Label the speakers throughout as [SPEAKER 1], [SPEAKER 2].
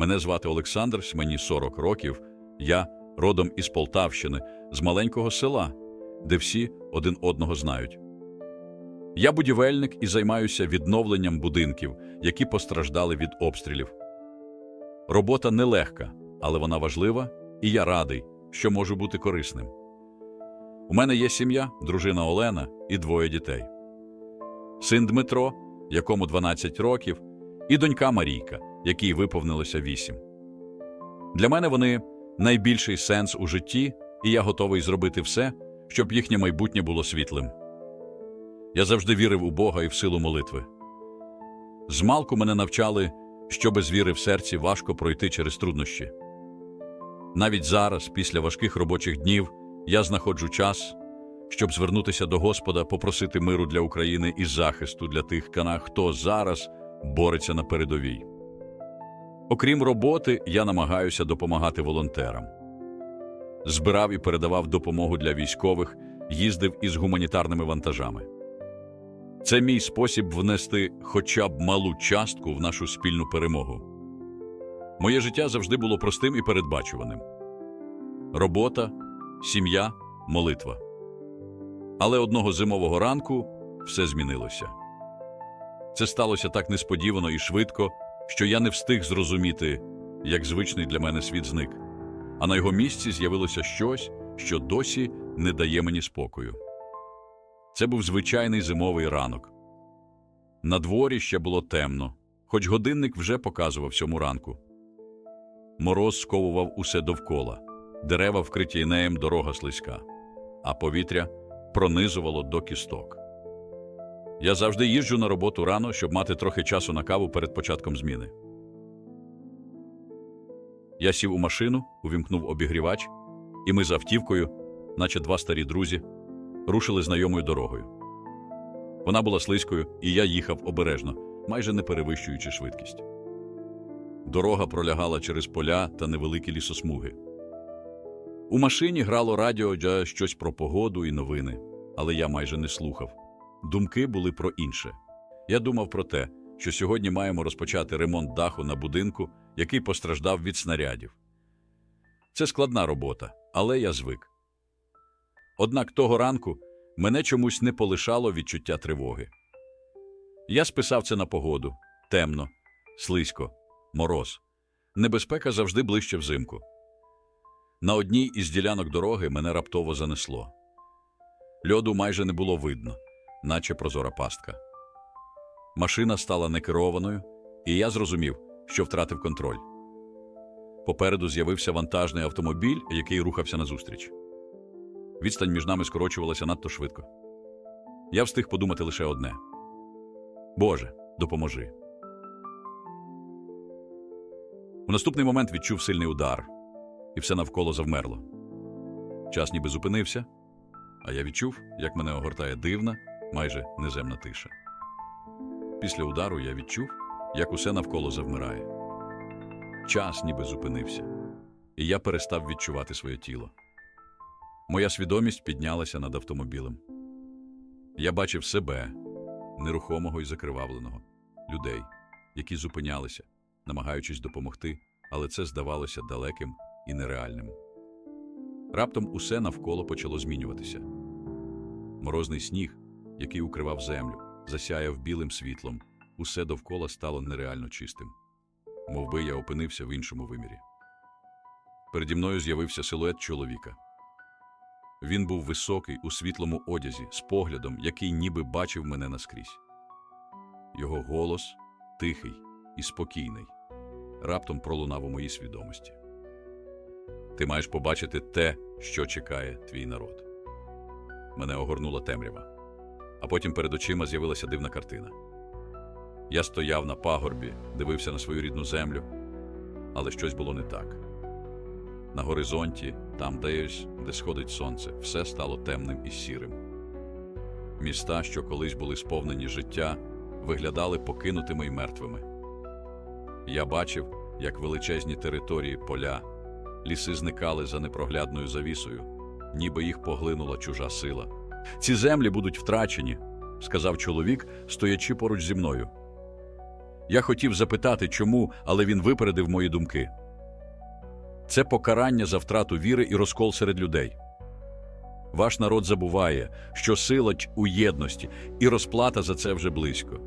[SPEAKER 1] Мене звати Олександр, мені 40 років. Я родом із Полтавщини, з маленького села, де всі один одного знають. Я будівельник і займаюся відновленням будинків, які постраждали від обстрілів. Робота нелегка, але вона важлива, і я радий, що можу бути корисним. У мене є сім'я, дружина Олена і двоє дітей. Син Дмитро, якому 12 років, і донька Марійка, якій виповнилося 8. Для мене вони найбільший сенс у житті, і я готовий зробити все, щоб їхнє майбутнє було світлим. Я завжди вірив у Бога і в силу молитви. Змалку мене навчали, що без віри в серці важко пройти через труднощі. Навіть зараз, після важких робочих днів, я знаходжу час, щоб звернутися до Господа, попросити миру для України і захисту для тих хто зараз бореться на передовій. Окрім роботи, я намагаюся допомагати волонтерам. Збирав і передавав допомогу для військових, їздив із гуманітарними вантажами. Це мій спосіб внести хоча б малу частку в нашу спільну перемогу. Моє життя завжди було простим і передбачуваним: робота, сім'я, молитва. Але одного зимового ранку все змінилося. Це сталося так несподівано і швидко, що я не встиг зрозуміти, як звичний для мене світ зник, а на його місці з'явилося щось, що досі не дає мені спокою. Це був звичайний зимовий ранок. На дворі ще було темно, хоч годинник вже показував сьому ранку. Мороз сковував усе довкола, дерева вкриті інеєм, дорога слизька, а повітря пронизувало до кісток. Я завжди їжджу на роботу рано, щоб мати трохи часу на каву перед початком зміни. Я сів у машину, увімкнув обігрівач, і ми з автівкою, наче два старі друзі, рушили знайомою дорогою. Вона була слизькою, і я їхав обережно, майже не перевищуючи швидкість. Дорога пролягала через поля та невеликі лісосмуги. У машині грало радіо щось про погоду і новини, але я майже не слухав. Думки були про інше. Я думав про те, що сьогодні маємо розпочати ремонт даху на будинку, який постраждав від снарядів. Це складна робота, але я звик. Однак того ранку мене чомусь не полишало відчуття тривоги. Я списав це на погоду темно, слизько, мороз. Небезпека завжди ближче взимку. На одній із ділянок дороги мене раптово занесло. Льоду майже не було видно, наче прозора пастка. Машина стала некерованою, і я зрозумів, що втратив контроль. Попереду з'явився вантажний автомобіль, який рухався назустріч. Відстань між нами скорочувалася надто швидко. Я встиг подумати лише одне: Боже, допоможи. У наступний момент відчув сильний удар, і все навколо завмерло. Час ніби зупинився, а я відчув, як мене огортає дивна, майже неземна тиша. Після удару я відчув, як усе навколо завмирає. Час ніби зупинився, і я перестав відчувати своє тіло. Моя свідомість піднялася над автомобілем. Я бачив себе, нерухомого і закривавленого, людей, які зупинялися, намагаючись допомогти, але це здавалося далеким і нереальним. Раптом усе навколо почало змінюватися. Морозний сніг, який укривав землю, засяяв білим світлом, усе довкола стало нереально чистим, Мов би я опинився в іншому вимірі. Переді мною з'явився силует чоловіка. Він був високий у світлому одязі, з поглядом, який ніби бачив мене наскрізь. Його голос тихий і спокійний, раптом пролунав у моїй свідомості. Ти маєш побачити те, що чекає твій народ. Мене огорнула темрява, а потім перед очима з'явилася дивна картина. Я стояв на пагорбі, дивився на свою рідну землю, але щось було не так. На горизонті, там десь, де сходить сонце, все стало темним і сірим. Міста, що колись були сповнені життя, виглядали покинутими й мертвими. Я бачив, як величезні території поля, ліси зникали за непроглядною завісою, ніби їх поглинула чужа сила. Ці землі будуть втрачені, сказав чоловік, стоячи поруч зі мною. Я хотів запитати, чому, але він випередив мої думки. Це покарання за втрату віри і розкол серед людей. Ваш народ забуває, що сила у єдності, і розплата за це вже близько.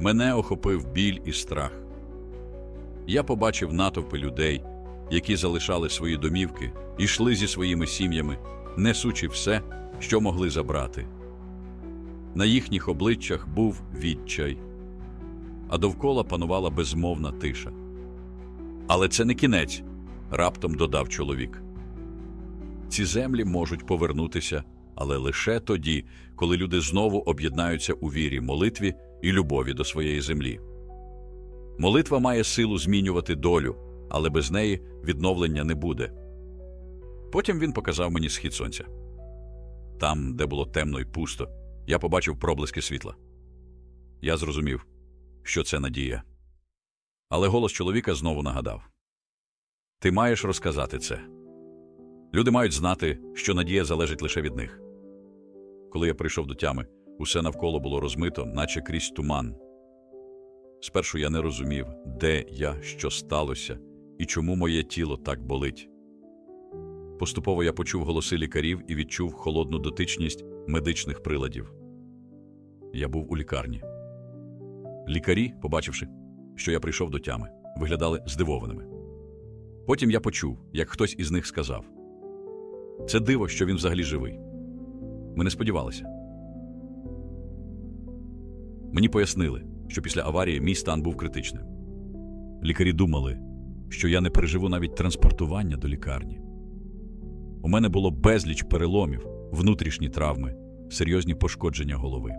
[SPEAKER 1] Мене охопив біль і страх. Я побачив натовпи людей, які залишали свої домівки і йшли зі своїми сім'ями, несучи все, що могли забрати. На їхніх обличчях був відчай, а довкола панувала безмовна тиша. Але це не кінець, раптом додав чоловік. Ці землі можуть повернутися, але лише тоді, коли люди знову об'єднаються у вірі, молитві і любові до своєї землі. Молитва має силу змінювати долю, але без неї відновлення не буде. Потім він показав мені схід сонця. Там, де було темно і пусто, я побачив проблиски світла. Я зрозумів, що це надія. Але голос чоловіка знову нагадав: Ти маєш розказати це. Люди мають знати, що надія залежить лише від них. Коли я прийшов до тями, усе навколо було розмито, наче крізь туман. Спершу я не розумів, де я, що сталося, і чому моє тіло так болить. Поступово я почув голоси лікарів і відчув холодну дотичність медичних приладів. Я був у лікарні. Лікарі, побачивши, що я прийшов до тями, виглядали здивованими. Потім я почув, як хтось із них сказав: Це диво, що він взагалі живий. Ми не сподівалися. Мені пояснили, що після аварії мій стан був критичним. Лікарі думали, що я не переживу навіть транспортування до лікарні. У мене було безліч переломів, внутрішні травми, серйозні пошкодження голови.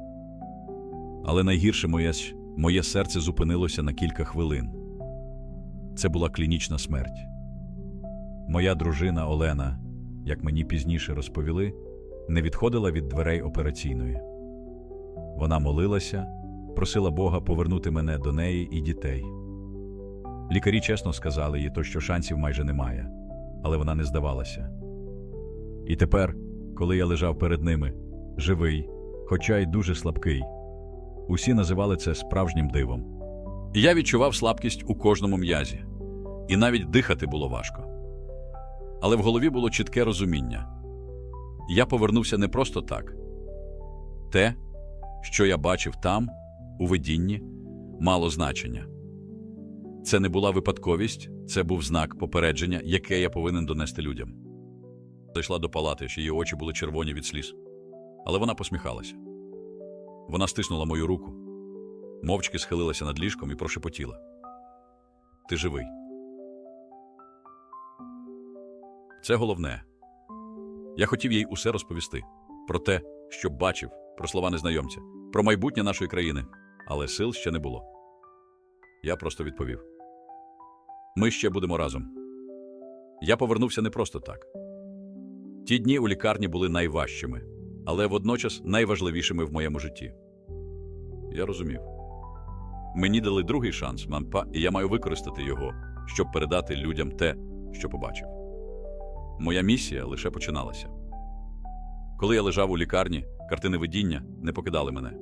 [SPEAKER 1] Але найгірше моє, моє серце зупинилося на кілька хвилин. Це була клінічна смерть. Моя дружина Олена, як мені пізніше розповіли, не відходила від дверей операційної. Вона молилася, просила Бога повернути мене до неї і дітей. Лікарі чесно сказали їй, то що шансів майже немає, але вона не здавалася. І тепер, коли я лежав перед ними, живий, хоча й дуже слабкий, усі називали це справжнім дивом. Я відчував слабкість у кожному м'язі, і навіть дихати було важко. Але в голові було чітке розуміння. Я повернувся не просто так. Те, що я бачив там, у видінні, мало значення. Це не була випадковість, це був знак попередження, яке я повинен донести людям. Зайшла до палати, що її очі були червоні від сліз. Але вона посміхалася. Вона стиснула мою руку, мовчки схилилася над ліжком і прошепотіла. Ти живий. Це головне. Я хотів їй усе розповісти про те, що бачив, про слова незнайомця, про майбутнє нашої країни, але сил ще не було. Я просто відповів: Ми ще будемо разом. Я повернувся не просто так. Ті дні у лікарні були найважчими, але водночас найважливішими в моєму житті. Я розумів. Мені дали другий шанс, мампа, і я маю використати його, щоб передати людям те, що побачив. Моя місія лише починалася. Коли я лежав у лікарні, картини видіння не покидали мене.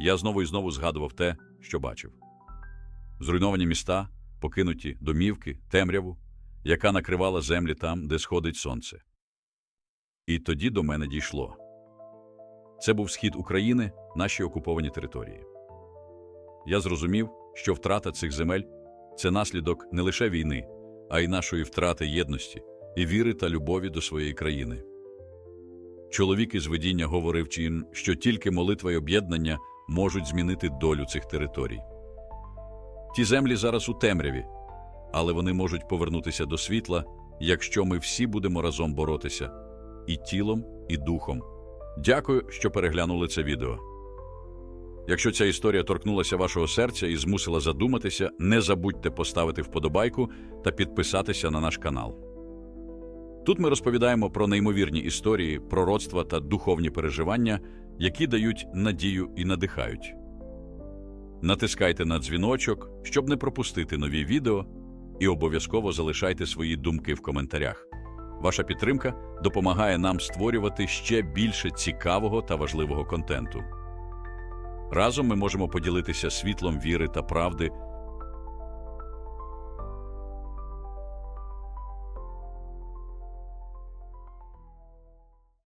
[SPEAKER 1] Я знову і знову згадував те, що бачив: зруйновані міста, покинуті домівки, темряву, яка накривала землі там, де сходить сонце. І тоді до мене дійшло. Це був схід України, наші окуповані території. Я зрозумів, що втрата цих земель це наслідок не лише війни, а й нашої втрати єдності і віри та любові до своєї країни. Чоловік із видіння говорив чин, що тільки молитва й об'єднання можуть змінити долю цих територій. Ті землі зараз у темряві, але вони можуть повернутися до світла, якщо ми всі будемо разом боротися і тілом, і духом. Дякую, що переглянули це відео. Якщо ця історія торкнулася вашого серця і змусила задуматися, не забудьте поставити вподобайку та підписатися на наш канал. Тут ми розповідаємо про неймовірні історії, пророцтва та духовні переживання, які дають надію і надихають. Натискайте на дзвіночок, щоб не пропустити нові відео, і обов'язково залишайте свої думки в коментарях. Ваша підтримка допомагає нам створювати ще більше цікавого та важливого контенту. Разом ми можемо поділитися світлом віри та правди